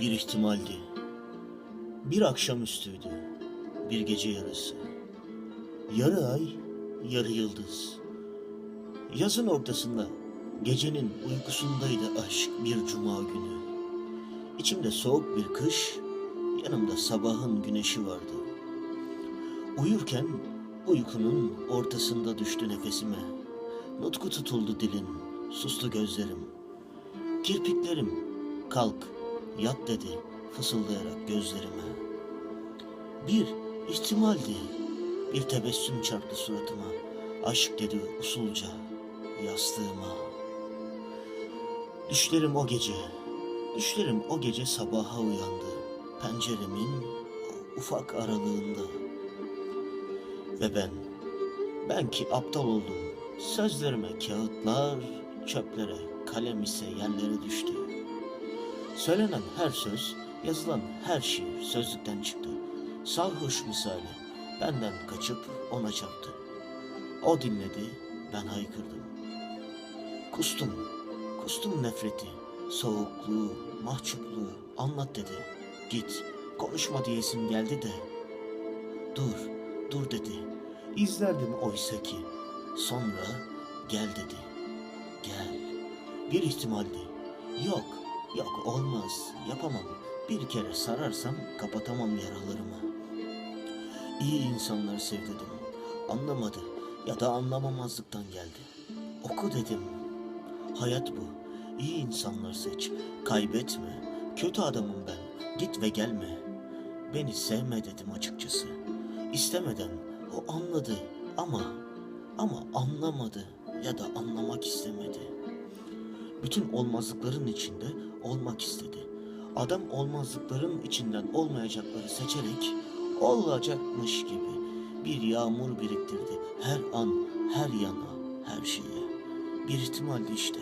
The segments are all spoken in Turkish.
Bir ihtimaldi. Bir akşamüstüydü. Bir gece yarısı. Yarı ay, yarı yıldız. Yazın ortasında, gecenin uykusundaydı aşk bir cuma günü. İçimde soğuk bir kış, yanımda sabahın güneşi vardı. Uyurken uykunun ortasında düştü nefesime. Nutku tutuldu dilin, sustu gözlerim. Kirpiklerim, kalk, yat dedi fısıldayarak gözlerime. Bir ihtimaldi, bir tebessüm çarptı suratıma. Aşk dedi usulca yastığıma. Düşlerim o gece, düşlerim o gece sabaha uyandı. Penceremin ufak aralığında. Ve ben, ben ki aptal oldum. Sözlerime kağıtlar, çöplere, kalem ise yerlere düştü. Söylenen her söz, yazılan her şiir sözlükten çıktı. Sarhoş misali benden kaçıp ona çarptı. O dinledi, ben haykırdım. Kustum, kustum nefreti, soğukluğu, mahcupluğu anlat dedi. Git, konuşma diyesim geldi de. Dur, dur dedi. İzlerdim oysa ki. Sonra gel dedi. Gel. Bir ihtimaldi. Yok, yok olmaz, yapamam. Bir kere sararsam kapatamam yaralarımı. İyi insanlar sev. Anlamadı ya da anlamamazlıktan geldi. Oku dedim. Hayat bu. İyi insanlar seç. Kaybetme. Kötü adamım ben. Git ve gelme. Beni sevme dedim açıkçası. İstemeden o anladı ama ama anlamadı ya da anlamak istemedi. Bütün olmazlıkların içinde olmak istedi. Adam olmazlıkların içinden olmayacakları seçerek olacakmış gibi bir yağmur biriktirdi. Her an, her yana, her şeye. Bir ihtimaldi işte.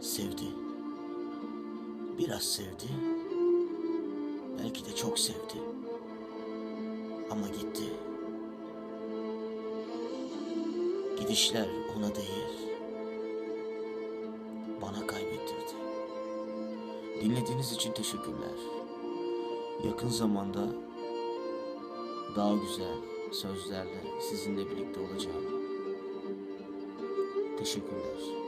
Sevdi. Biraz sevdi. Belki de çok sevdi. Ama gitti. Gidişler ona değil. Bana kaybettirdi. Dinlediğiniz için teşekkürler. Yakın zamanda daha güzel sözlerle sizinle birlikte olacağım. Teşekkürler.